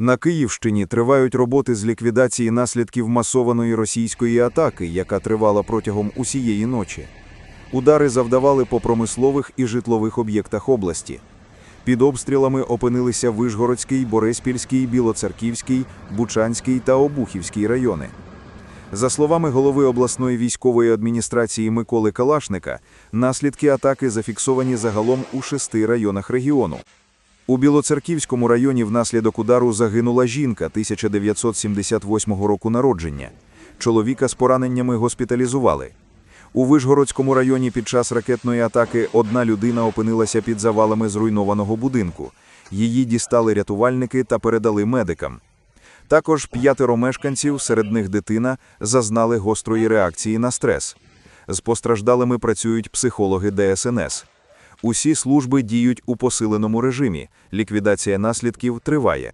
На Київщині тривають роботи з ліквідації наслідків масованої російської атаки, яка тривала протягом усієї ночі. Удари завдавали по промислових і житлових об'єктах області. Під обстрілами опинилися Вишгородський, Бориспільський, Білоцерківський, Бучанський та Обухівський райони. За словами голови обласної військової адміністрації Миколи Калашника, наслідки атаки зафіксовані загалом у шести районах регіону. У Білоцерківському районі внаслідок удару загинула жінка 1978 року народження. Чоловіка з пораненнями госпіталізували. У Вишгородському районі під час ракетної атаки одна людина опинилася під завалами зруйнованого будинку. Її дістали рятувальники та передали медикам. Також п'ятеро мешканців, серед них дитина, зазнали гострої реакції на стрес. З постраждалими працюють психологи ДСНС. Усі служби діють у посиленому режимі. Ліквідація наслідків триває.